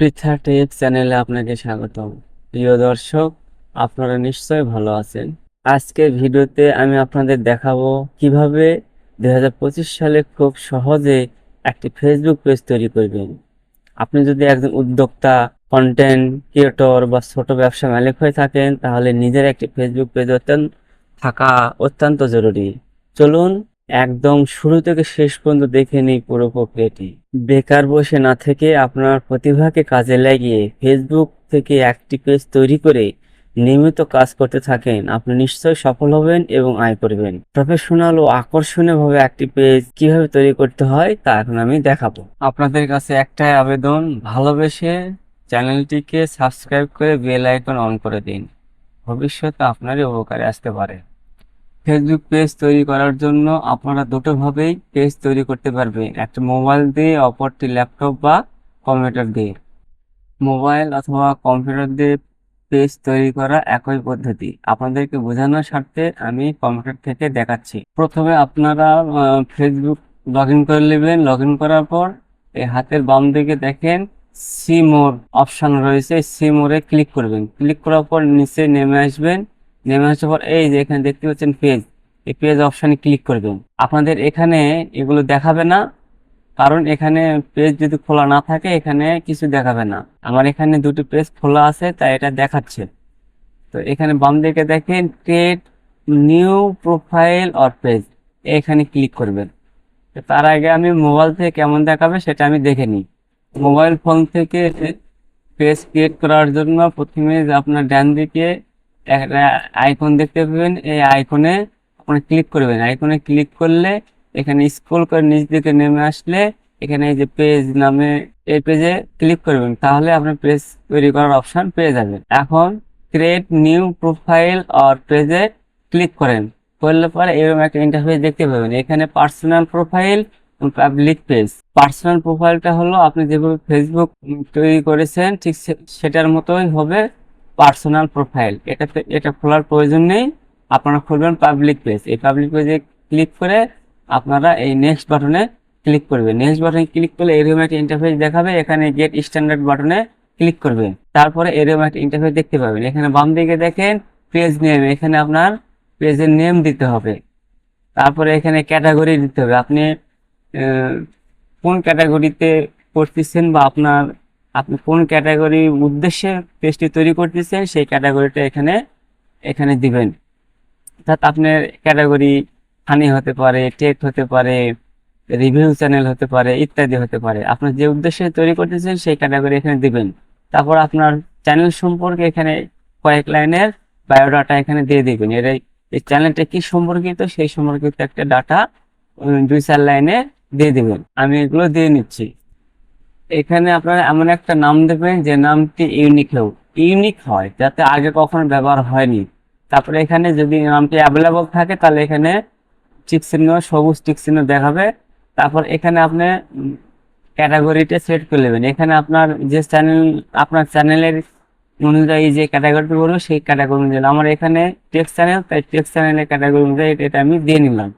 Pritha take চ্যানেলে আপনাকে স্বাগতম। প্রিয় দর্শক, আপনারা নিশ্চয়ই ভালো আছেন। আজকের ভিডিওতে আমি আপনাদের দেখাবো কীভাবে দু হাজার পঁচিশ সালে খুব সহজে একটি ফেসবুক পেজ তৈরি করবেন। আপনি যদি একজন উদ্যোক্তা কন্টেন্ট ক্রিয়েটর বা ছোট ব্যবসা মালিক হয়ে থাকেন, তাহলে নিজের একটি ফেসবুক পেজ অত্যন্ত, থাকা অত্যন্ত জরুরি। চলুন একদম শুরু থেকে শেষ পর্যন্ত দেখে নিই পুরো প্রক্রিয়াটি। বেকার বসে না থেকে আপনার প্রতিভাকে কাজে লাগিয়ে ফেসবুক থেকে একটি পেজ তৈরি করে নিয়মিত কাজ করতে থাকেন, আপনি নিশ্চয়ই সফল হবেন এবং আয় করবেন। প্রফেশনাল ও আকর্ষণীয়ভাবে একটি পেজ কীভাবে তৈরি করতে হয়, তা এখন আমি দেখাবো। আপনাদের কাছে একটাই আবেদন, ভালোবেসে চ্যানেলটিকে সাবস্ক্রাইব করে বেল আইকন অন করে দিন। ভবিষ্যতে আপনারই উপকারে আসতে পারে। ফেসবুক পেজ তৈরি করার জন্য আপনারা দুটো ভাবেই পেজ তৈরি করতে পারবেন একটা মোবাইল দিয়ে, অপরটি ল্যাপটপ বা কম্পিউটার দিয়ে। মোবাইল অথবা কম্পিউটার দিয়ে পেজ তৈরি করা একই পদ্ধতি। আপনাদেরকে বোঝানোর স্বার্থে আমি কম্পিউটার থেকে দেখাচ্ছি। প্রথমে আপনারা ফেসবুক লগ ইন করে নেবেন। লগ ইন করার পর এই হাতের বাম দিকে দেখেন সি মোর অপশন রয়েছে। সি মোরে ক্লিক করবেন। ক্লিক করার পর নিচে নেমে আসবেন। নেমে আসার পর এই যে এখানে দেখতে পাচ্ছেন পেজ এই পেজ অপশানে ক্লিক করবেন আপনাদের এখানে এগুলো দেখাবে না, কারণ এখানে পেজ যদি খোলা না থাকে, এখানে কিছু দেখাবে না। আমার এখানে দুটো পেজ খোলা আছে, তাই এটা দেখাচ্ছে। তো এখানে বাম দিকে দেখেন create new profile or page এখানে ক্লিক করবেন। তার আগে আমি মোবাইল থেকে কেমন দেখাবে সেটা আমি দেখে নিই। মোবাইল ফোন থেকে পেজ ক্রিয়েট করার জন্য প্রথমে আপনার ডান দিকে একটা আইকন দেখতে পাবেন। এই আইকনে আপনি ক্লিক করবেন। আইকনে ক্লিক করলে এখানে স্ক্রল করে নিচ দিকে নেমে আসলে এখানে এই যে পেজ নামে এই পেজে ক্লিক করবেন। তাহলে আপনি পেজ তৈরি করার অপশন পেয়ে যাবেন। এখন ক্রিয়েট নিউ প্রোফাইল অর পেজে ক্লিক করেন। করলে পরে এরকম একটা ইন্টারফেস দেখতে পাবেন। এখানে personal profile public page personal প্রোফাইলটা হলো আপনি যেভাবে ফেসবুক তৈরি করেছেন, ঠিক সেটার মতোই হবে। পার্সোনাল প্রোফাইল এটাতে এটা খোলার প্রয়োজন নেই। আপনারা খুলবেন পাবলিক পেজ এই পাবলিক পেজে ক্লিক করে আপনারা এই নেক্সট বাটনে ক্লিক করবেন। নেক্সট বাটনে ক্লিক করলে এরকম একটা ইন্টারফেস দেখাবে। এখানে গেট স্ট্যান্ডার্ড বাটনে ক্লিক করবেন। তারপরে এরকম একটা ইন্টারফেস দেখতে পাবেন। এখানে বাম দিকে দেখেন পেজ নেম এখানে আপনার পেজের নেম দিতে হবে। তারপরে এখানে ক্যাটাগরি দিতে হবে। আপনি কোন ক্যাটাগরিতে করতেছেন বা আপনার আপনি কোন ক্যাটাগরি উদ্দেশ্যে পেজটি তৈরি করতেছেন, সেই ক্যাটাগরিটা এখানে এখানে দিবেন। অর্থাৎ আপনার ক্যাটাগরি হানি হতে পারে, টেক হতে পারে, রিভিউ চ্যানেল হতে পারে, ইত্যাদি হতে পারে। আপনার যে উদ্দেশ্যে তৈরি করতেছেন, সেই ক্যাটাগরি এখানে দিবেন। তারপর আপনার চ্যানেল সম্পর্কে এখানে কয়েক লাইনের বায়োডাটা এখানে দিয়ে দিবেন। এর এই চ্যানেলটা কি সম্পর্কিত? সেই সম্পর্কিত একটা ডাটা দুই চার লাইনে দিয়ে দিবেন। আমি এগুলো দিয়ে নিচ্ছি। এখানে আপনারা এমন একটা নাম দেবেন যে নামটি ইউনিক হোক। ইউনিক হয়, যাতে আগে কখনো ব্যবহার হয়নি। তারপরে এখানে যদি নামটি অ্যাভেলেবল থাকে, তাহলে এখানে টিক চিহ্ন, সবুজ টিক চিহ্ন দেখাবে। তারপর এখানে আপনি ক্যাটাগরিটা সেট করে নেবেন। এখানে আপনার যে চ্যানেল আপনার চ্যানেলের অনুযায়ী যে ক্যাটাগরিটি বলব, সেই ক্যাটাগরি অনুযায়ী। আমার এখানে টেক্স চ্যানেল তাই টেক্স চ্যানেলের ক্যাটাগরি অনুযায়ী এটা- আমি দিয়ে নিলাম।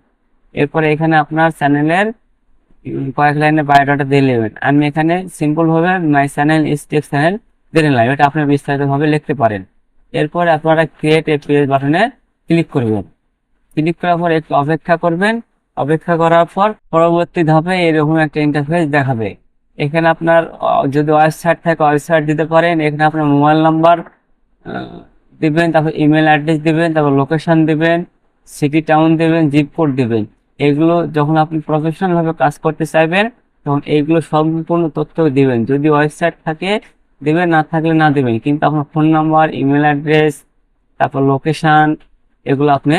এরপরে এখানে আপনার চ্যানেলের কয়েক লাইনের বায়োডাটা দিয়ে নেবেন। আমি এখানে সিম্পল ভাবে মাই চ্যানেল ইস চ্যানেল দিয়ে নিলাম। এটা আপনি বিস্তারিতভাবে লিখতে পারেন। এরপর আপনারা ক্রিয়েট এ পেজ বাটনে ক্লিক করবেন। ক্লিক করার পর একটু অপেক্ষা করবেন। অপেক্ষা করার পর পরবর্তী ধাপে এরকম একটা ইন্টারফেস দেখাবে। এখানে আপনার যদি ওয়েবসাইট থাকে ওয়েবসাইট দিতে পারেন। এখানে আপনার মোবাইল নাম্বার দিবেন, তারপর ইমেল অ্যাড্রেস দিবেন, তারপর লোকেশন দিবেন সিটি টাউন দেবেন জিপ কোড দিবেন। এগুলো যখন আপনি প্রফেশনাল ভাবে কাজ করতে চাইবেন, তখন এইগুলো সম্পূর্ণ তথ্য দিবেন। যদি ওয়েবসাইট থাকে, দিবেন, না থাকলে না দিবেন। কিন্তু আপনার ফোন নাম্বার ইমেল অ্যাড্রেস তারপর লোকেশন এগুলো আপনি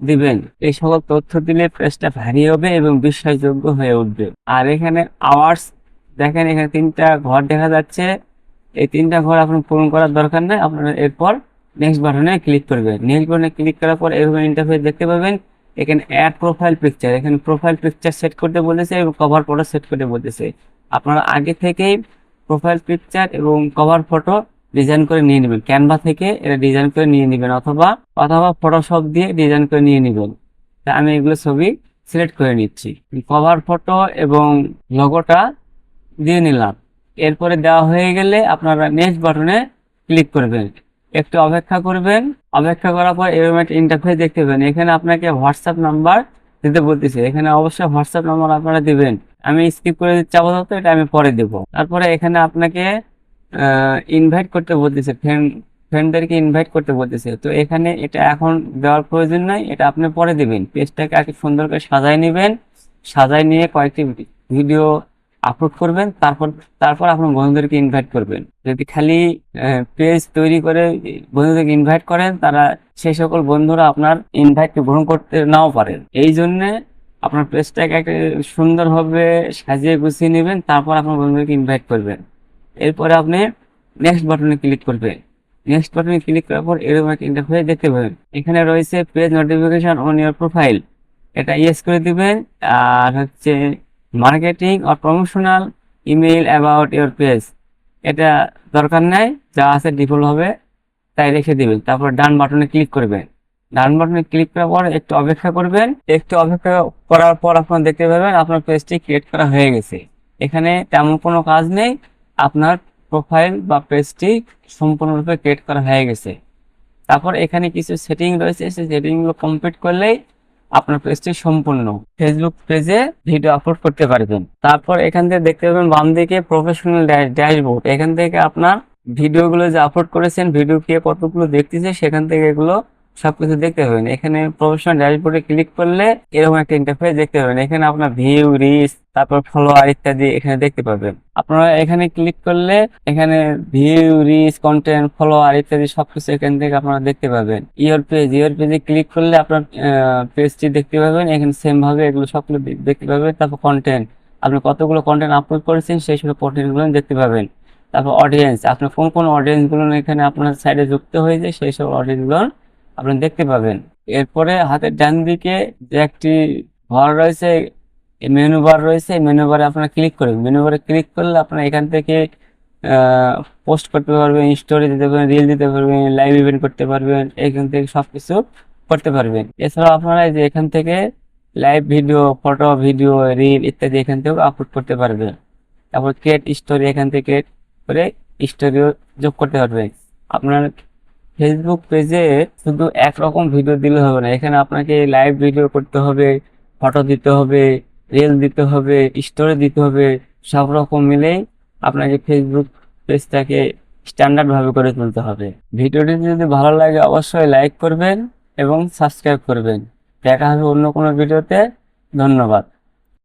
দিবেন। এই সকল তথ্য দিলে পেজটা ভারী হবে এবং বিশ্বাসযোগ্য হয়ে উঠবে। আর এখানে আওয়ার্স দেখেন এখানে তিনটা ঘর দেখা যাচ্ছে। এই তিনটা ঘর আপনার পূরণ করার দরকার নেই। আপনারা এরপর নেক্সট বাটনে ক্লিক করবেন। নেক্সট বাটনে ক্লিক করার পর এরকম ইন্টারফেস দেখতে পাবেন। এখানে অ্যাড প্রোফাইল পিকচার এখানে প্রোফাইল পিকচার সেট করতে বলেছে এবং কভার ফটো সেট করতে বলেছে। আপনারা আগে থেকেই প্রোফাইল পিকচার এবং কভার ফটো ডিজাইন করে নিয়ে নেবেন। ক্যানভা থেকে এটা ডিজাইন করে নিয়ে নেবেন অথবা অথবা ফটোশপ দিয়ে ডিজাইন করে নিয়ে নেবেন। তা আমি এগুলো ছবি সিলেক্ট করে নিচ্ছি। কভার ফটো এবং লোগোটা দিয়ে নিলাম। এরপরে দেওয়া হয়ে গেলে আপনারা নেক্সট বাটনে ক্লিক করবেন। একটু অপেক্ষা করবেন। অপেক্ষা করার পর এরকম একটা ইন্টারফেস দেখতে পাবেন। এখানে আপনাকে হোয়াটসঅ্যাপ নাম্বার দিতে বলতেছে। এখানে অবশ্যই হোয়াটসঅ্যাপ নাম্বার আপনারা দিবেন। আমি স্কিপ করে দিচ্ছি আপাতত, এটা আমি পরে দেব। তারপরে এখানে আপনাকে ইনভাইট করতে বলতেছে। ফ্রেন্ড ফ্রেন্ডদেরকে ইনভাইট করতে বলতেছে। তো এখানে এটা এখন দেওয়ার প্রয়োজন নাই, এটা আপনি পরে দেবেন। পেজটাকে আর কি সুন্দর করে সাজায় নেবেন। সাজায় নিয়ে কয়েকটি ভিডিও আপলোড করবেন, তারপর তারপর আপনার বন্ধুদেরকে ইনভাইট করবেন। যদি খালি পেজ তৈরি করে বন্ধুদেরকে ইনভাইট করেন, তারা সেই সকল বন্ধুরা আপনার ইনভাইটকে গ্রহণ করতে নাও পারেন। এই জন্যে আপনার পেজটাকে একটা সুন্দরভাবে সাজিয়ে গুছিয়ে নেবেন, তারপর আপনার বন্ধুদেরকে ইনভাইট করবেন। এরপরে আপনি নেক্সট বাটনে ক্লিক করবেন। নেক্সট বাটনে ক্লিক করার পর এরকম একটা ইন্টারফেস দেখতে পাবেন। এখানে রয়েছে page notification on your profile এটা ইয়েস করে দিবেন, আর হচ্ছে marketing R promotional email about your page এটা দরকার নাই, যা আছে ডিফল্ট হবে, তাই রেখে দিবেন। তারপর ডান বাটনে ক্লিক করবেন। ডান বাটনে ক্লিক করার পর একটু অপেক্ষা করবেন। একটু অপেক্ষা করার পর আপনার দেখতে পাবেন আপনার পেজটি ক্রিয়েট করা হয়ে গেছে। এখানে তেমন কোনো কাজ নেই, আপনার প্রোফাইল বা পেজটি সম্পূর্ণরূপে ক্রিয়েট করা হয়ে গেছে। তারপর এখানে কিছু সেটিং রয়েছে, সেই সেটিংগুলো কমপ্লিট করলেই আপনার পেজটি সম্পূর্ণ। ফেসবুক পেজে ভিডিও আপলোড করতে পারবেন। তারপর এখান থেকে দেখতে পাবেন বাম দিকে প্রফেশনাল ড্যাশবোর্ড এখান থেকে আপনার ভিডিওগুলো যে আপলোড করেছেন ভিডিও কে কতগুলো দেখতেছে, সেখান থেকে এগুলো সবকিছু দেখতে পাবেন। এখানে প্রফেশনাল ড্যাশবোর্ডে ক্লিক করলে এরকম একটা ইন্টারফেস দেখতে পাবেন। এখানে আপনার ভিউ রিচ তারপর ফলোয়ার ইত্যাদি এখানে দেখতে পাবেন। আপনারা এখানে ক্লিক করলে এখানে ভিউ রিচ কন্টেন্ট ফলোয়ার ইত্যাদি সবকিছু এখান থেকে আপনারা দেখতে পাবেন। ইয়োর পেজ ইয়োর পেজে ক্লিক করলে আপনার পেজটি দেখতে পাবেন। এখানে সেম ভাবে এগুলো সবগুলো দেখতে পাবেন। তারপর কন্টেন্ট আপনি কতগুলো কন্টেন্ট আপলোড করেছেন সেই সব কন্টেন্টগুলো দেখতে পাবেন। তারপর অডিয়েন্স আপনার কোন কোন অডিয়েন্সগুলো এখানে আপনার সাইডে যুক্ত হয়েছে সেই সব অডিয়েন্সগুলো আপনি দেখতে পাবেন। এরপরে হাতের ডান দিকে যে একটি ঘর রয়েছে মেনু বার রয়েছে মেনু বারে আপনারা ক্লিক করবেন মেনু বারে ক্লিক করলে আপনারা এখান থেকে পোস্ট করতে পারবেন স্টোরি দিতে পারবেন রিল দিতে পারবেন লাইভ ইভেন্ট করতে পারবেন, এখান থেকে সব কিছু করতে পারবেন। এছাড়াও আপনারা যে এখান থেকে live video photo video reel ইত্যাদি এখান থেকেও আপলোড করতে পারবেন। তারপর ক্রিয়েট স্টোরি এখান থেকে করে স্টোরিও যোগ করতে পারবেন। আপনার ফেসবুক পেজে শুধু একরকম ভিডিও দিলে হবে না। এখানে আপনাকে লাইভ ভিডিও করতে হবে ফটো দিতে হবে রিল দিতে হবে স্টোরি দিতে হবে, সব রকম মিলেই আপনাকে ফেসবুক পেজটাকে স্ট্যান্ডার্ড ভাবে করে তুলতে হবে। ভিডিওটি যদি ভালো লাগে অবশ্যই লাইক করবেন এবং সাবস্ক্রাইব করবেন। দেখা হবে অন্য কোনো ভিডিওতে ধন্যবাদ।